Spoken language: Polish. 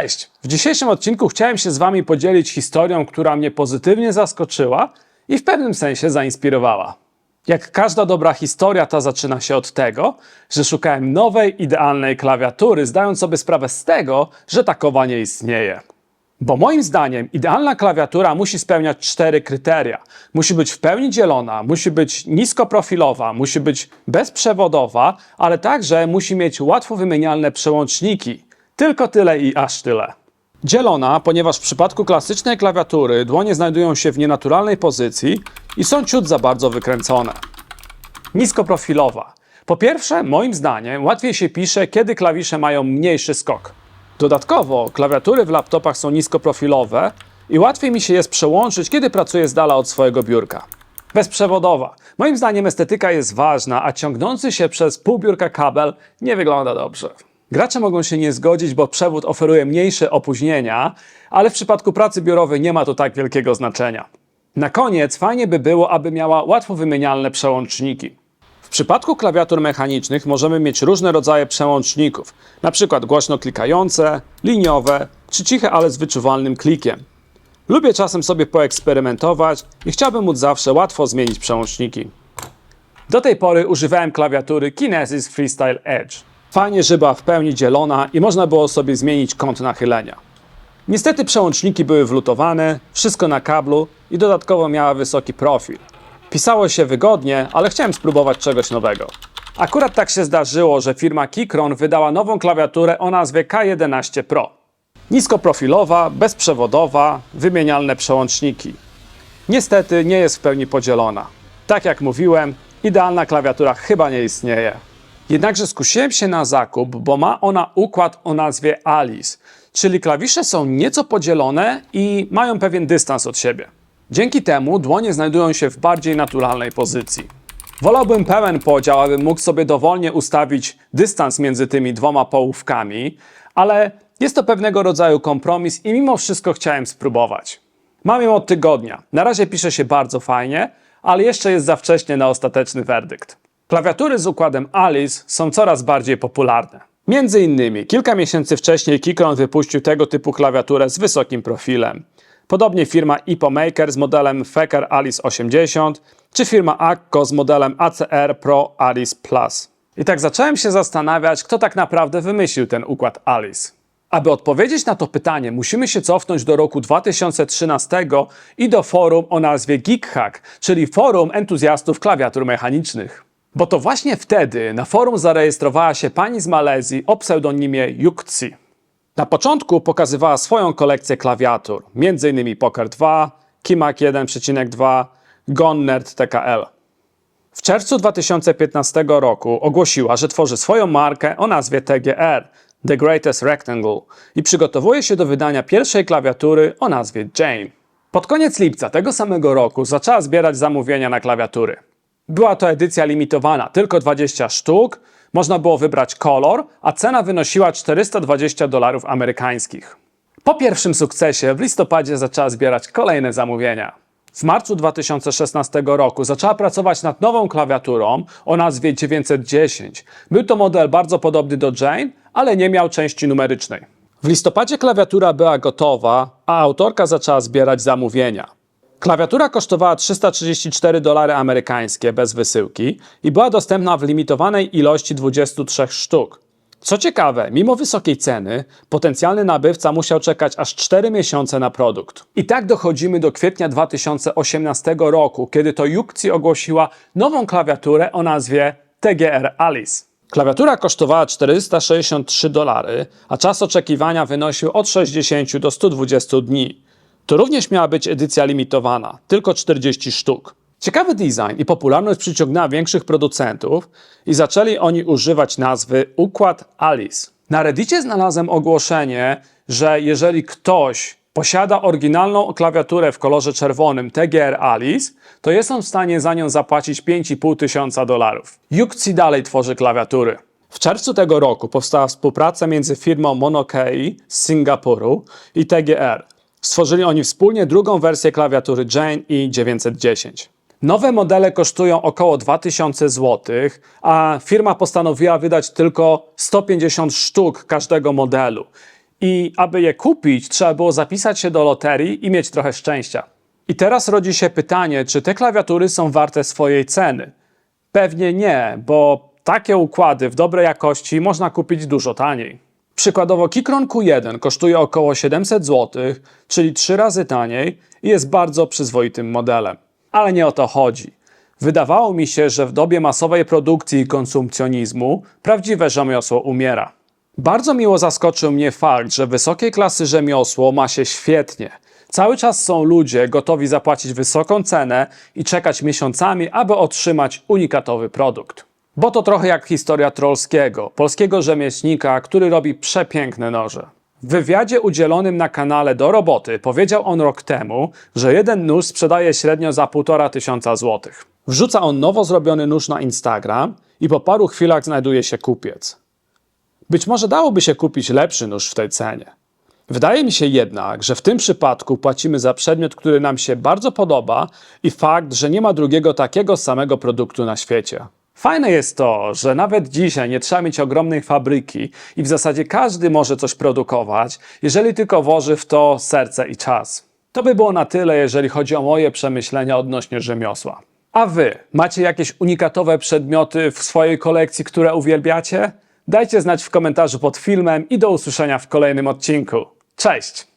Cześć! W dzisiejszym odcinku chciałem się z Wami podzielić historią, która mnie pozytywnie zaskoczyła i w pewnym sensie zainspirowała. Jak każda dobra historia, ta zaczyna się od tego, że szukałem nowej, idealnej klawiatury, zdając sobie sprawę z tego, że takowa nie istnieje. Bo moim zdaniem idealna klawiatura musi spełniać cztery kryteria. Musi być w pełni dzielona, musi być niskoprofilowa, musi być bezprzewodowa, ale także musi mieć łatwo wymienialne przełączniki. Tylko tyle i aż tyle. Dzielona, ponieważ w przypadku klasycznej klawiatury dłonie znajdują się w nienaturalnej pozycji i są ciut za bardzo wykręcone. Niskoprofilowa. Po pierwsze, moim zdaniem, łatwiej się pisze, kiedy klawisze mają mniejszy skok. Dodatkowo, klawiatury w laptopach są niskoprofilowe i łatwiej mi się jest przełączyć, kiedy pracuję z dala od swojego biurka. Bezprzewodowa. Moim zdaniem estetyka jest ważna, a ciągnący się przez pół biurka kabel nie wygląda dobrze. Gracze mogą się nie zgodzić, bo przewód oferuje mniejsze opóźnienia, ale w przypadku pracy biurowej nie ma to tak wielkiego znaczenia. Na koniec fajnie by było, aby miała łatwo wymienialne przełączniki. W przypadku klawiatur mechanicznych możemy mieć różne rodzaje przełączników, przykład głośno klikające, liniowe czy ciche, ale z wyczuwalnym klikiem. Lubię czasem sobie poeksperymentować i chciałbym móc zawsze łatwo zmienić przełączniki. Do tej pory używałem klawiatury Kinesis Freestyle Edge. Fajnie, że była w pełni dzielona i można było sobie zmienić kąt nachylenia. Niestety przełączniki były wlutowane, wszystko na kablu i dodatkowo miała wysoki profil. Pisało się wygodnie, ale chciałem spróbować czegoś nowego. Akurat tak się zdarzyło, że firma Keychron wydała nową klawiaturę o nazwie K11 Pro. Niskoprofilowa, bezprzewodowa, wymienialne przełączniki. Niestety nie jest w pełni podzielona. Tak jak mówiłem, idealna klawiatura chyba nie istnieje. Jednakże skusiłem się na zakup, bo ma ona układ o nazwie Alice, czyli klawisze są nieco podzielone i mają pewien dystans od siebie. Dzięki temu dłonie znajdują się w bardziej naturalnej pozycji. Wolałbym pełen podział, abym mógł sobie dowolnie ustawić dystans między tymi dwoma połówkami, ale jest to pewnego rodzaju kompromis i mimo wszystko chciałem spróbować. Mam ją od tygodnia. Na razie pisze się bardzo fajnie, ale jeszcze jest za wcześnie na ostateczny werdykt. Klawiatury z układem Alice są coraz bardziej popularne. Między innymi kilka miesięcy wcześniej Keychron wypuścił tego typu klawiaturę z wysokim profilem. Podobnie firma Ipomaker z modelem Fecker Alice 80, czy firma Akko z modelem ACR Pro Alice Plus. I tak zacząłem się zastanawiać, kto tak naprawdę wymyślił ten układ Alice. Aby odpowiedzieć na to pytanie, musimy się cofnąć do roku 2013 i do forum o nazwie GeekHack, czyli forum entuzjastów klawiatur mechanicznych. Bo to właśnie wtedy na forum zarejestrowała się pani z Malezji o pseudonimie Yukci. Na początku pokazywała swoją kolekcję klawiatur, m.in. Poker 2, Kimak 1.2, Gonnerd TKL. W czerwcu 2015 roku ogłosiła, że tworzy swoją markę o nazwie TGR, The Greatest Rectangle, i przygotowuje się do wydania pierwszej klawiatury o nazwie Jane. Pod koniec lipca tego samego roku zaczęła zbierać zamówienia na klawiatury. Była to edycja limitowana, tylko 20 sztuk, można było wybrać kolor, a cena wynosiła 420 dolarów amerykańskich. Po pierwszym sukcesie w listopadzie zaczęła zbierać kolejne zamówienia. W marcu 2016 roku zaczęła pracować nad nową klawiaturą o nazwie 910. Był to model bardzo podobny do Jane, ale nie miał części numerycznej. W listopadzie klawiatura była gotowa, a autorka zaczęła zbierać zamówienia. Klawiatura kosztowała 334 dolary amerykańskie bez wysyłki i była dostępna w limitowanej ilości 23 sztuk. Co ciekawe, mimo wysokiej ceny, potencjalny nabywca musiał czekać aż 4 miesiące na produkt. I tak dochodzimy do kwietnia 2018 roku, kiedy to Yukci ogłosiła nową klawiaturę o nazwie TGR Alice. Klawiatura kosztowała 463 dolary, a czas oczekiwania wynosił od 60 do 120 dni. To również miała być edycja limitowana, tylko 40 sztuk. Ciekawy design i popularność przyciągnęła większych producentów i zaczęli oni używać nazwy Układ Alice. Na Reddicie znalazłem ogłoszenie, że jeżeli ktoś posiada oryginalną klawiaturę w kolorze czerwonym TGR Alice, to jest on w stanie za nią zapłacić 5,5 tysiąca dolarów. Yukci dalej tworzy klawiatury. W czerwcu tego roku powstała współpraca między firmą Monokei z Singapuru i TGR. Stworzyli oni wspólnie drugą wersję klawiatury Jane i 910. Nowe modele kosztują około 2000 zł, a firma postanowiła wydać tylko 150 sztuk każdego modelu. I aby je kupić, trzeba było zapisać się do loterii i mieć trochę szczęścia. I teraz rodzi się pytanie, czy te klawiatury są warte swojej ceny? Pewnie nie, bo takie układy w dobrej jakości można kupić dużo taniej. Przykładowo Keychron Q1 kosztuje około 700 zł, czyli 3 razy taniej i jest bardzo przyzwoitym modelem. Ale nie o to chodzi. Wydawało mi się, że w dobie masowej produkcji i konsumpcjonizmu prawdziwe rzemiosło umiera. Bardzo miło zaskoczył mnie fakt, że wysokiej klasy rzemiosło ma się świetnie. Cały czas są ludzie gotowi zapłacić wysoką cenę i czekać miesiącami, aby otrzymać unikatowy produkt. Bo to trochę jak historia Trollskiego, polskiego rzemieślnika, który robi przepiękne noże. W wywiadzie udzielonym na kanale Do Roboty powiedział on rok temu, że jeden nóż sprzedaje średnio za 1,5 tysiąca złotych. Wrzuca on nowo zrobiony nóż na Instagram i po paru chwilach znajduje się kupiec. Być może dałoby się kupić lepszy nóż w tej cenie. Wydaje mi się jednak, że w tym przypadku płacimy za przedmiot, który nam się bardzo podoba i fakt, że nie ma drugiego takiego samego produktu na świecie. Fajne jest to, że nawet dzisiaj nie trzeba mieć ogromnej fabryki i w zasadzie każdy może coś produkować, jeżeli tylko włoży w to serce i czas. To by było na tyle, jeżeli chodzi o moje przemyślenia odnośnie rzemiosła. A wy macie jakieś unikatowe przedmioty w swojej kolekcji, które uwielbiacie? Dajcie znać w komentarzu pod filmem i do usłyszenia w kolejnym odcinku. Cześć!